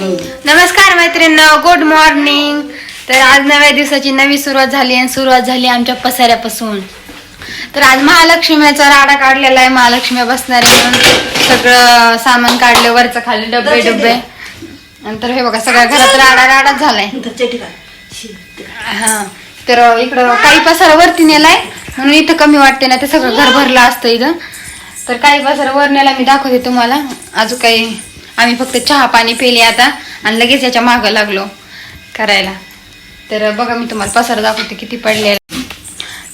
नमस्कार मैत्रिणींनो good morning तर आज नव्या दिवसाची नवी सुरुवात झाली आणि सुरुवात झाली आमच्या पसाऱ्यापासून. तर आज महालक्ष्मीचा राडा काढलेला आहे महालक्ष्मी बसणार आहे म्हणून सगळं सामान काढलं वरचं खाली डब्बे डब्बे नंतर हे बघा सगळ्या घरात राडा राडाच झालाय. हा. तर इकडं काही पसारा वरती नेलाय म्हणून इथं कमी वाटते ना ते सगळं घर भरलं असतं इथं. तर काही पसारा वर नेला मी दाखवते तुम्हाला. अजून काही आम्ही फक्त चहा पाणी पेले आता आणि लगेच याच्या मागं लागलो करायला. तर बघा मी तुम्हाला पसारा दाखवते किती पडलेला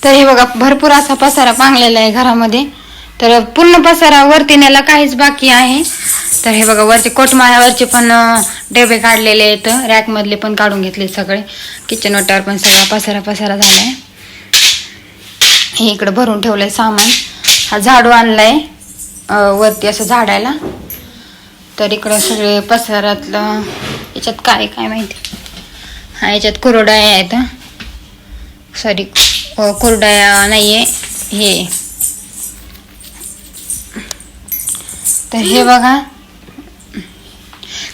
तर हे बघा भरपूर असा पसारा पांगलेला आहे घरामध्ये. तर पूर्ण पसारा वरती नेला काहीच बाकी आहे. तर हे बघा वरती कोटमाळ्यावरचे पण डबे काढलेले आहेत. रॅकमधले पण काढून घेतले सगळे. किचन वाट्यावर पण सगळा पसारा पसारा झालाय. हे इकडं भरून ठेवलंय सामान. हा झाडू आणलाय. आहे वरती असं झाडायला. तर इकडं सगळे पसारातलं. याच्यात काय काय माहिती? हा याच्यात कुरडाया आहेत सॉरी कुरडाया आहे हे. तर हे बघा.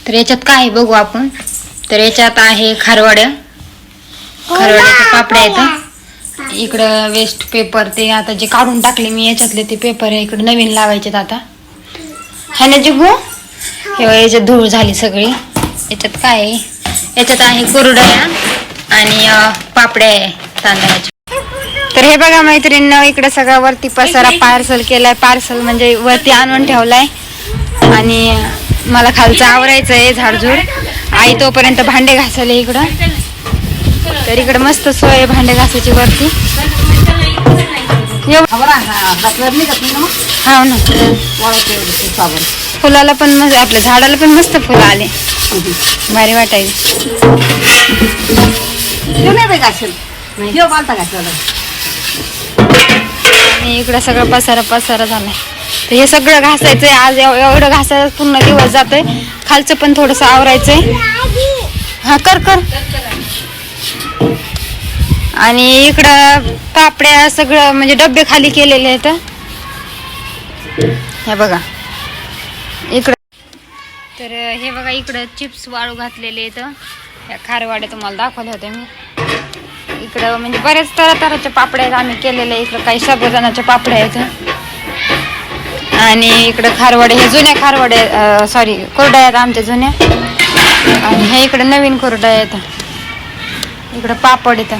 तर याच्यात काय आहे बघू आपण? तर याच्यात आहे खारवाड्या. खारवाड्याचे पापड्या आहेत इकडं वेस्ट पेपर ते आता जे काढून टाकले मी याच्यातले ते पेपर आहे इकडे नवीन लावायचे आता. है ना जिगू? हे बघा, याच्यात धूळ झाली सगळी. याच्यात काय आहे? याच्यात आहे कुरडया आणि पापड्या आहे तांदळाच्या. तर हे बघा मैत्रिणीनं इकडे सगळा वरती पसारा पार्सल केलाय. पार्सल म्हणजे वरती आणून ठेवलाय. आणि मला खालचं आवरायचं आहे झाडझूड. आई तोपर्यंत भांडे घासायला इकडं. तर इकडे मस्त सोय आहे भांडे घासायची वरती. एव- हाव ना. फुलाला पण मस्त आपल्या झाडाला पण मस्त फुलं आले. भारी वाटायचं. आणि इकडं सगळं पसारा पसारा झालाय. तर हे सगळं घासायचंय. आज एव- एवढं घासायला पूर्ण दिवस जातोय. खालचं पण थोडस आवरायचंय. हा कर कर. आणि इकडं पापड्या सगळं म्हणजे डबे खाली केलेले आहेत. हे बघा. इकडं. तर हे बघा इकडं चिप्स वाळू घातलेले आहेत. या खारवाड्या तुम्हाला दाखवले होते मी. इकडं म्हणजे बरेच तरा तराचे पापड्या आहेत. आम्ही केलेले इकडं काही साबुदाण्याच्या पापड्या आहेत. आणि इकडं खारवाडे हे जुन्या खारवडे सॉरी कोरड्या आहेत आमच्या जुन्या. आणि हे इकडं नवीन कोरड्या आहेत. इकडं पापड येतं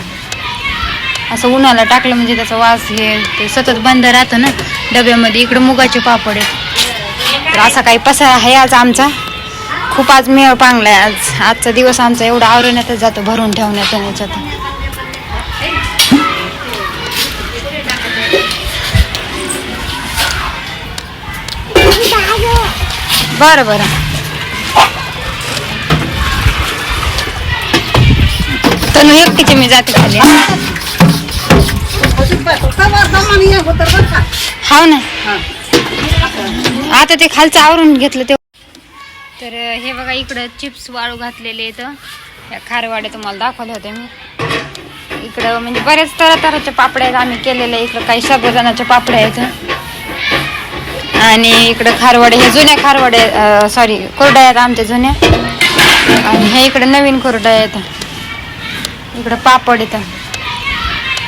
असं उन्हाला टाकलं म्हणजे त्याचा वास हे ते सतत बंद राहतं ना. डब्यामध्ये इकडं मुगाचे पापड आहेत. तर असा काही पसारा आहे आज आमचा. खूप आज मेळ पांगलाय आज. आजचा दिवस आमचा एवढा आवरण्यातच जातो भरून ठेवण्यात याच्यात. बरं बरं. तनु एकटीचे मी जाते खाली. हाव ना. आता ते खालचं आवरून घेतलं ते. तर हे बघा इकडं चिप्स वाळू घातलेले आहेत. या खारवाड्या तुम्हाला दाखवले होते मी. इकडं म्हणजे बरेच तऱ्हा तराचे पापड्या आहेत. आम्ही केलेले इकडं काही साबुदाण्याच्या पापड्या आहेत. आणि इकडं खारवाडे हे जुन्या खारवडे सॉरी कोरड्या आहेत आमच्या जुन्या. आणि हे इकडं नवीन कोरड्या आहेत. इकडं पापड येतं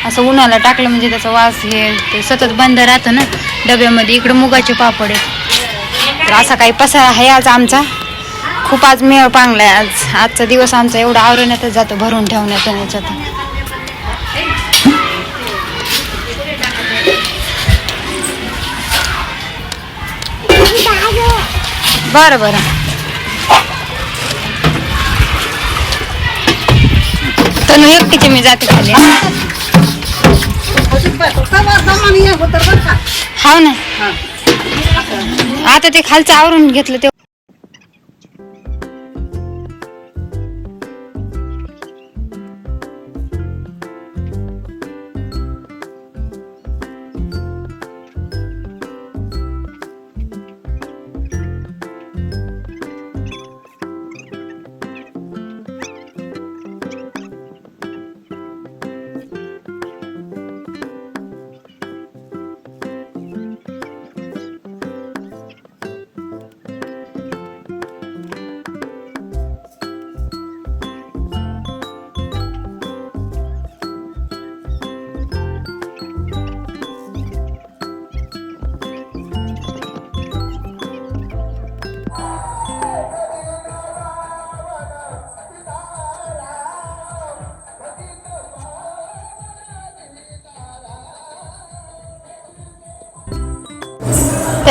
असं उन्हाला टाकलं म्हणजे त्याचा वास हे ते सतत बंद राहतं ना डब्यामध्ये. इकडं मुगाचे पापड आहेत. तर असा काही पसारा आहे आज आमचा. खूप आज मेळ पांगला आहे आज. आजचा दिवस आमचा एवढा आवरण्यातच जातो भरून ठेवण्यात आणि याच्यात. बरं बरं. तनु एकटीचे मी जाते खाली. हाव ना. आता ते खालचं आवरून घेतलं ते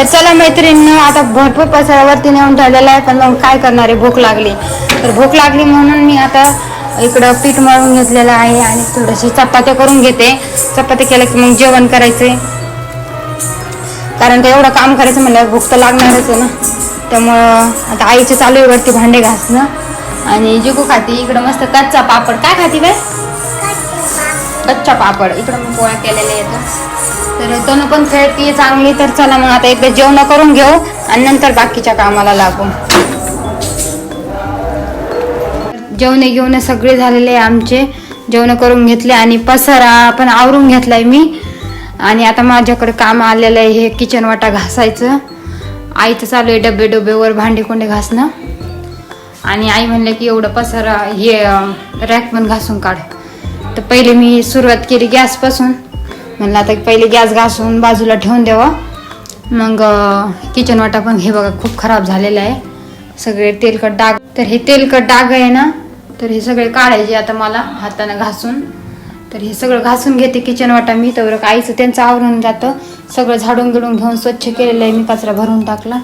तर चला मैत्रिणींनो आता भरपूर पसारावरती नेऊन ठेवलेला आहे पण मग काय करणार आहे? भूक लागली. तर भूक लागली म्हणून मी आता इकडं पीठ मळून घेतलेलं आहे आणि थोडीशी चपात्या करून घेते. चपात्या केल्या की मग जेवण करायचे. कारण का एवढं काम करायचं म्हणल्यावर भूक तर लागणारच आहे ना. त्यामुळं आता आईचे चालू आहे वरती भांडे घासणं. आणि जिगू खाती इकडं मस्त कच्चा पापड. काय खाती बाय कच्चा पापड. इकडं मी पोळ्या केलेल्या आहेत. तर तनु पण खेळती चांगली तर चला मग आता एकदा जेवण करून घेऊ आणि नंतर बाकीच्या कामाला लागू. जेवणे घेऊन सगळे झालेले आहे आमचे. जेवण करून घेतले आणि पसारा पण आवरून घेतलाय मी. आणि आता माझ्याकडे काम आलेलं आहे हे किचन वाटा घासायचं. आईचं चालू आहे डबे डबेवर भांडे कोंडे घासणं. आणि आई म्हणले की एवढं पसारा हे रॅक पण घासून काढ. तर पहिले मी सुरुवात केली गॅसपासून. म्हणलं आता पहिले गॅस घासून बाजूला ठेवून द्यावं मग किचन वाटा पण हे बघा खूप खराब झालेला आहे. सगळे तेलकट डाग तर हे तेलकट डाग आहे ना तर हे सगळे काढायचे आता मला हातानं घासून. तर हे सगळं घासून घेते किचन वाटा मी तर आईचं त्यांचं आवरून जातं. सगळं झाडून गिडून घेऊन स्वच्छ केलेलं आहे मी कचरा भरून टाकला.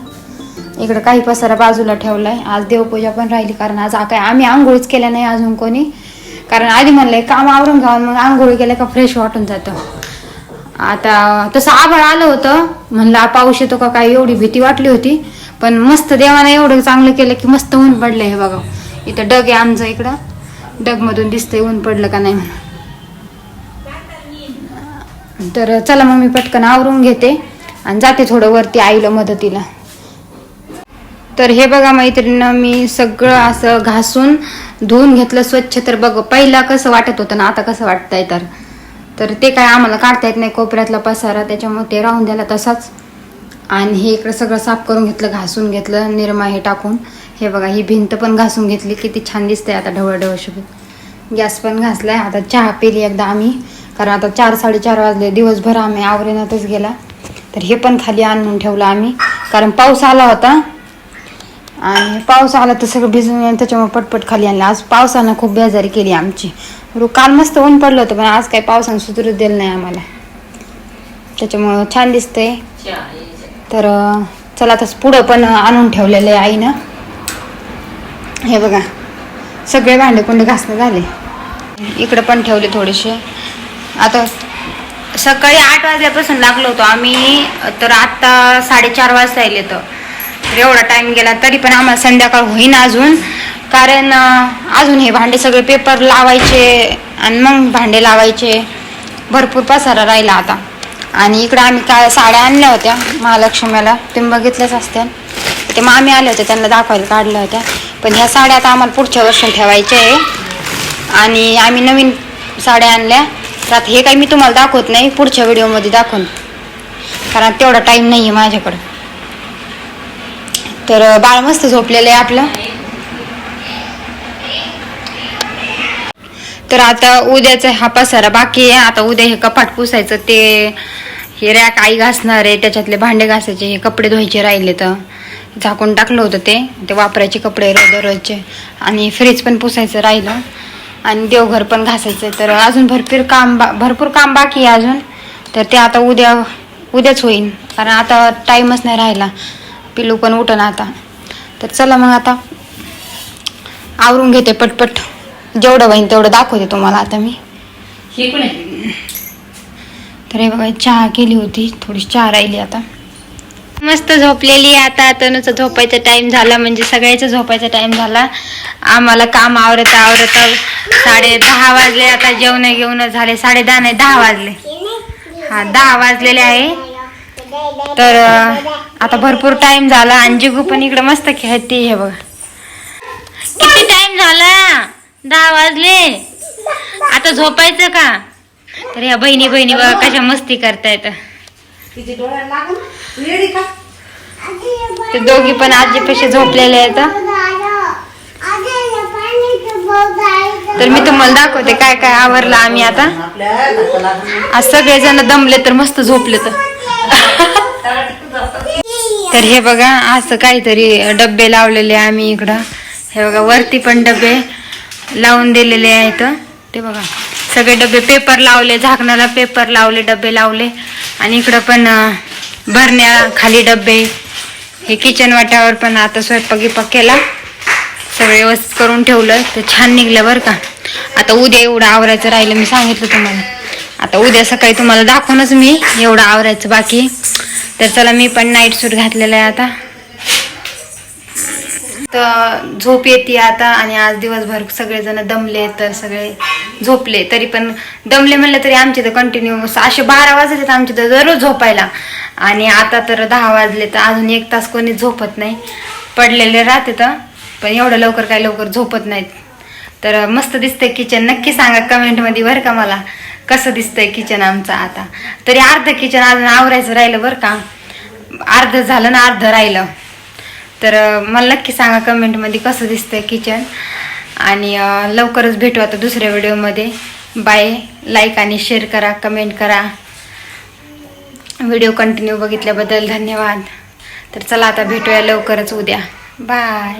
इकडं काही पसारा बाजूला ठेवलाय. आज देवपूजा पण राहिली कारण आज काय आम्ही आंघोळीच केल्या नाही अजून कोणी. कारण आधी म्हणलंय काम आवरून घ्यावं मग आंघोळी केल्या का फ्रेश वाटून जातं. आता तसं आभाळ आलं होतं. म्हणलं पाऊस येतो का? काय एवढी भीती वाटली होती. पण मस्त देवाने एवढं चांगलं केलं की मस्त ऊन पडलं हे बघा. इथं डग आहे आमचं इकडं. डगमधून दिसतंय ऊन पडलं का नाही म्हणून. तर चला मग मी पटकन आवरून घेते आणि जाते थोडं वरती आईला मदतीला. तर हे बघा मैत्रिणीनं मी सगळं असं घासून धुवून घेतलं स्वच्छ. तर बघ पहिला कसं वाटत होतं ना आता कसं वाटतंय तर. तर ते काय आम्हाला काढता येत नाही कोपऱ्यातला पसारा त्याच्यामुळे ते राहून द्यायला तसाच. आणि हे इकडं सगळं साफ करून घेतलं घासून घेतलं निरमा हे टाकून. हे बघा ही भिंत पण घासून घेतली किती छान दिसते आता ढवळ ढवळ गॅस पण घासलाय आता चहा पिली एकदा आम्ही. कारण आता चार साडेचार वाजले दिवसभर आम्ही आवरेनातच गेला. तर हे पण खाली आणून ठेवलं आम्ही. कारण पाऊस आला होता. आणि पाऊस आला तर सगळं भिजून त्याच्यामुळे पटपट खाली आणलं. आज पावसानं खूप बेजारी केली आमची. काल मस्त ऊन पडलं होतं पण आज काही पावसानं सुधरू दिलं नाही आम्हाला. त्याच्यामुळं छान दिसतंय. तर चला आता पुढं पण आणून ठेवलेलं आहे आईनं. हे बघा सगळे भांडे कुंडे घासणं झाले. इकडं पण ठेवले थोडेसे. आता सकाळी आठ वाजल्यापासून लागलो होतो आम्ही तर आत्ता साडेचार वाजता येईल तर. एवढा टाईम गेला तरी पण आम्हाला संध्याकाळ होईन अजून. कारण अजून हे भांडे सगळे पेपर लावायचे आणि मग भांडे लावायचे. भरपूर पसारा राहिला आता. आणि इकडं आम्ही काय साड्या आणल्या होत्या महालक्ष्मीला. तुम्ही बघितल्याच असत्या. ते मामी आले होते त्यांना दाखवायला काढल्या होत्या. पण ह्या साड्या आता आम्हाला पुढच्या वर्षी ठेवायच्या आहे. आणि आम्ही नवीन साड्या आणल्या. तर आता हे काही मी तुम्हाला दाखवत नाही पुढच्या व्हिडिओमध्ये दाखवून. कारण तेवढा टाईम नाही आहे माझ्याकडं. तर बाळ मस्त झोपलेलं आहे आपलं. तर आता उद्याचा हा पसारा बाकी आहे. आता उद्या हे कपाट पुसायचं ते हे रॅक आई घासणार आहे. त्याच्यातले भांडे घासायचे हे कपडे धुवायचे राहिले तर. झाकून टाकलं होतं ते. ते वापरायचे कपडे रोज दररोजचे. आणि फ्रीज पण पुसायचं राहिलं. आणि देवघर पण घासायचं तर अजून भरपूर काम बा भरपूर काम बाकी आहे अजून. तर ते आता उद्या उद्याच होईन. कारण आता टाईमच नाही राहिला. पिलू पण उठणं आता. तर चला मग आता. आवरून घेते पटपट. जेवढं होईन तेवढं दाखवते तुम्हाला आता मी. हे कोण आहे. तर हे बघा चहा केली होती थोडी चहा राहिली आता. मस्त झोपलेली आहे आता. तनुचा झोपायचा टाइम झाला म्हणजे सगळ्याचा झोपायचा टाइम झाला. आम्हाला काम आवरत आवरत साडे दहा वाजले आता जेवण घेऊन झाले साडे दहा नाही दहा वाजले. हा दहा वाजलेले आहे. तर आता भरपूर टाइम झाला. आणि जिगू पण इकडे मस्त खेळते हे बघा. किती टाइम झाला? दहा वाजले. आता झोपायचं का? तर ह्या बहिणी बहिणी बघा कशा मस्ती करतायत. ते दोघी पण आजीपाशी झोपलेले आहेत तर मी तुम्हाला दाखवते काय काय आवरलं आम्ही आता. आज सगळेजण दमले तर मस्त झोपले तर. तर हे बघा असं काहीतरी डब्बे लावलेले आम्ही इकडं. हे बघा वरती पण डबे लावून दिलेले आहेत. ते बघा. सगळे डबे पेपर लावले झाकणाला पेपर लावले डबे लावले. आणि इकडं पण भरण्या खाली डबे. हे किचन वाट्यावर पण आता स्वयंपाक गिपाक केला. सगळं व्यवस्थित करून ठेवलं. तर छान निघलं बरं का. आता उद्या एवढं आवरायचं राहिलं मी सांगितलं तुम्हाला. आता उद्या सकाळी तुम्हाला दाखवूनच मी एवढं आवरायचं बाकी. तर चला मी पण नाईट सूट घातलेलं आहे आता. तर झोप येते आता आणि आज दिवसभर सगळेजण दमले तर सगळे झोपले. तरी पण दमले म्हणलं तरी आमचे तर कंटिन्यू असे बारा वाजले तर आमचे तर दररोज झोपायला. आणि आता तर दहा वाजले तर अजून एक तास कोणी झोपत नाही. पडलेले राहते तर पण एवढं लवकर काय लवकर झोपत नाहीत. तर मस्त दिसतंय किचन नक्की सांगा कमेंटमध्ये बरं का मला. कसं दिसतंय किचन आमचं आता. तरी अर्ध किचन अजून आवरायचं राहिलं बरं का. अर्ध झालं ना अर्ध राहिलं. तर मला नक्की सांगा कमेंटमध्ये कसं दिसतंय किचन. आणि लवकरच भेटू आता दुसऱ्या व्हिडिओमध्ये. बाय लाईक आणि शेअर करा कमेंट करा. व्हिडिओ कंटिन्यू बघितल्याबद्दल धन्यवाद. तर चला आता भेटूया लवकरच उद्या. बाय.